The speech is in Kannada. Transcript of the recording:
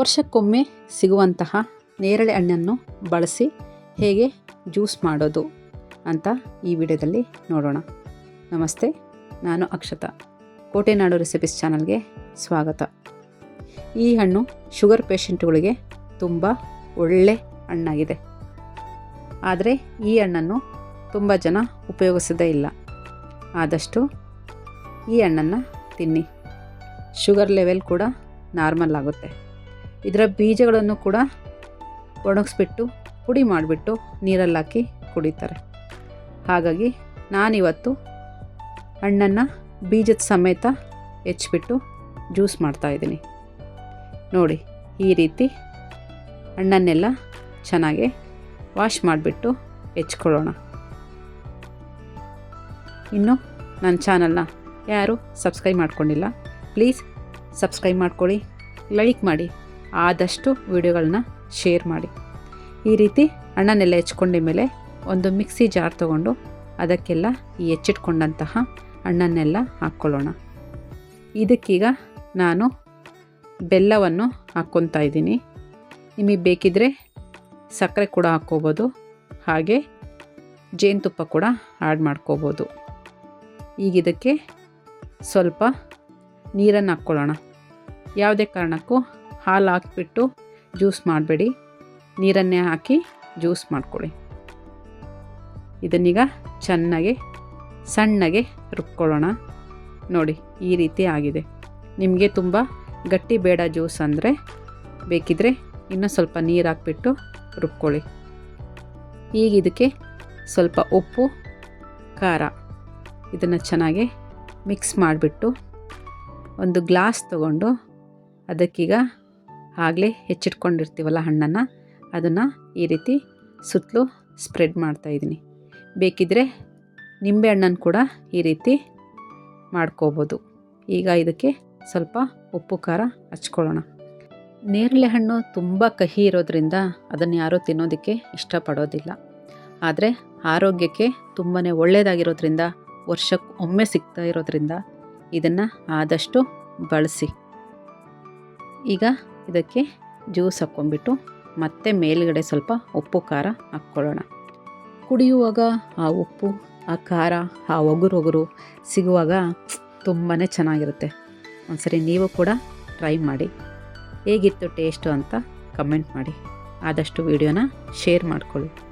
ವರ್ಷಕ್ಕೊಮ್ಮೆ ಸಿಗುವಂತಹ ನೇರಳೆ ಹಣ್ಣನ್ನು ಬಳಸಿ ಹೇಗೆ ಜ್ಯೂಸ್ ಮಾಡೋದು ಅಂತ ಈ ವಿಡಿಯೋದಲ್ಲಿ ನೋಡೋಣ. ನಮಸ್ತೆ, ನಾನು ಅಕ್ಷತಾ. ಕೋಟೆನಾಡು ರೆಸಿಪೀಸ್ ಚಾನಲ್ಗೆ ಸ್ವಾಗತ. ಈ ಹಣ್ಣು ಶುಗರ್ ಪೇಷಂಟ್ಗಳಿಗೆ ತುಂಬ ಒಳ್ಳೆ ಹಣ್ಣಾಗಿದೆ. ಆದರೆ ಈ ಹಣ್ಣನ್ನು ತುಂಬ ಜನ ಉಪಯೋಗಿಸದೇ ಇಲ್ಲ. ಆದಷ್ಟು ಈ ಹಣ್ಣನ್ನು ತಿನ್ನಿ. ಶುಗರ್ ಲೆವೆಲ್ ಕೂಡ ನಾರ್ಮಲ್ ಆಗುತ್ತೆ. ಇದರ ಬೀಜಗಳನ್ನು ಕೂಡ ಒಣಗಿಸ್ಬಿಟ್ಟು, ಪುಡಿ ಮಾಡಿಬಿಟ್ಟು ನೀರಲ್ಲಿ ಹಾಕಿ ಕುಡಿತಾರೆ. ಹಾಗಾಗಿ ನಾನಿವತ್ತು ಹಣ್ಣನ್ನು ಬೀಜದ ಸಮೇತ ಹೆಚ್ಚಿಬಿಟ್ಟು ಜ್ಯೂಸ್ ಮಾಡ್ತಾಯಿದ್ದೀನಿ ನೋಡಿ, ಈ ರೀತಿ ಹಣ್ಣನ್ನೆಲ್ಲ ಚೆನ್ನಾಗಿ ವಾಶ್ ಮಾಡಿಬಿಟ್ಟು ಹೆಚ್ಕೊಳ್ಳೋಣ. ಇನ್ನು ನನ್ನ ಚಾನಲ್ನ ಯಾರು ಸಬ್ಸ್ಕ್ರೈಬ್ ಮಾಡ್ಕೊಂಡಿಲ್ಲ, ಪ್ಲೀಸ್ ಸಬ್ಸ್ಕ್ರೈಬ್ ಮಾಡ್ಕೊಳ್ಳಿ, ಲೈಕ್ ಮಾಡಿ. ಆದಷ್ಟು ವಿಡಿಯೋಗಳನ್ನ ಶೇರ್ ಮಾಡಿ. ಈ ರೀತಿ ಹಣ್ಣನ್ನೆಲ್ಲ ಹೆಚ್ಕೊಂಡ ಮೇಲೆ ಒಂದು ಮಿಕ್ಸಿ ಜಾರ್ ತೊಗೊಂಡು ಅದಕ್ಕೆಲ್ಲ ಈ ಹೆಚ್ಚಿಟ್ಕೊಂಡಂತಹ ಹಣ್ಣನ್ನೆಲ್ಲ ಹಾಕ್ಕೊಳ್ಳೋಣ. ಇದಕ್ಕೀಗ ನಾನು ಬೆಲ್ಲವನ್ನು ಹಾಕ್ಕೊತಾ ಇದ್ದೀನಿ. ನಿಮಗೆ ಬೇಕಿದ್ದರೆ ಸಕ್ಕರೆ ಕೂಡ ಹಾಕ್ಕೋಬೋದು, ಹಾಗೆ ಜೇನುತುಪ್ಪ ಕೂಡ ಆ್ಯಡ್ ಮಾಡ್ಕೋಬೋದು. ಈಗ ಇದಕ್ಕೆ ಸ್ವಲ್ಪ ನೀರನ್ನು ಹಾಕ್ಕೊಳ್ಳೋಣ. ಯಾವುದೇ ಕಾರಣಕ್ಕೂ ಹಾಲು ಹಾಕಿಬಿಟ್ಟು ಜ್ಯೂಸ್ ಮಾಡಬೇಡಿ. ನೀರನ್ನೇ ಹಾಕಿ ಜ್ಯೂಸ್ ಮಾಡ್ಕೊಳ್ಳಿ. ಇದನ್ನೀಗ ಚೆನ್ನಾಗಿ ಸಣ್ಣಗೆ ರುಬ್ಕೊಳ್ಳೋಣ. ನೋಡಿ, ಈ ರೀತಿ ಆಗಿದೆ. ನಿಮಗೆ ತುಂಬ ಗಟ್ಟಿ ಬೇಡ ಜ್ಯೂಸ್ ಅಂದರೆ ಬೇಕಿದ್ದರೆ ಇನ್ನೂ ಸ್ವಲ್ಪ ನೀರು ಹಾಕ್ಬಿಟ್ಟು ರುಬ್ಕೊಳ್ಳಿ. ಈಗ ಇದಕ್ಕೆ ಸ್ವಲ್ಪ ಉಪ್ಪು, ಖಾರ ಇದನ್ನು ಚೆನ್ನಾಗಿ ಮಿಕ್ಸ್ ಮಾಡಿಬಿಟ್ಟು ಒಂದು ಗ್ಲಾಸ್ ತಗೊಂಡು ಅದಕ್ಕೀಗ ಆಗಲೇ ಹೆಚ್ಚಿಟ್ಕೊಂಡಿರ್ತೀವಲ್ಲ ಹಣ್ಣನ್ನು, ಅದನ್ನು ಈ ರೀತಿ ಸುತ್ತಲೂ ಸ್ಪ್ರೆಡ್ ಮಾಡ್ತಾಯಿದ್ದೀನಿ ಬೇಕಿದ್ದರೆ ನಿಂಬೆ ಹಣ್ಣನ್ನು ಕೂಡ ಈ ರೀತಿ ಮಾಡ್ಕೋಬೋದು. ಈಗ ಇದಕ್ಕೆ ಸ್ವಲ್ಪ ಉಪ್ಪು, ಖಾರ ಹಚ್ಕೊಳ್ಳೋಣ. ನೇರಳೆ ಹಣ್ಣು ತುಂಬ ಕಹಿ ಇರೋದ್ರಿಂದ ಅದನ್ನು ಯಾರೂ ತಿನ್ನೋದಕ್ಕೆ ಇಷ್ಟಪಡೋದಿಲ್ಲ. ಆದರೆ ಆರೋಗ್ಯಕ್ಕೆ ತುಂಬಾ ಒಳ್ಳೆಯದಾಗಿರೋದ್ರಿಂದ ವರ್ಷಕ್ಕೆ ಒಮ್ಮೆ ಸಿಗ್ತಾ ಇರೋದ್ರಿಂದ ಇದನ್ನು ಆದಷ್ಟು ಬಳಸಿ. ಈಗ ಇದಕ್ಕೆ ಜ್ಯೂಸ್ ಹಾಕ್ಕೊಂಡ್ಬಿಟ್ಟು ಮತ್ತೆ ಮೇಲುಗಡೆ ಸ್ವಲ್ಪ ಉಪ್ಪು, ಖಾರ ಹಾಕ್ಕೊಳ್ಳೋಣ. ಕುಡಿಯುವಾಗ ಆ ಉಪ್ಪು, ಆ ಖಾರ, ಆ ಒಗರು ಒಗರು ಸಿಗುವಾಗ ತುಂಬಾ ಚೆನ್ನಾಗಿರುತ್ತೆ. ಒಂದ್ಸರಿ ನೀವು ಕೂಡ ಟ್ರೈ ಮಾಡಿ. ಹೇಗಿತ್ತು ಟೇಸ್ಟು ಅಂತ ಕಮೆಂಟ್ ಮಾಡಿ. ಆದಷ್ಟು ವಿಡಿಯೋನ ಶೇರ್ ಮಾಡ್ಕೊಳ್ಳಿ.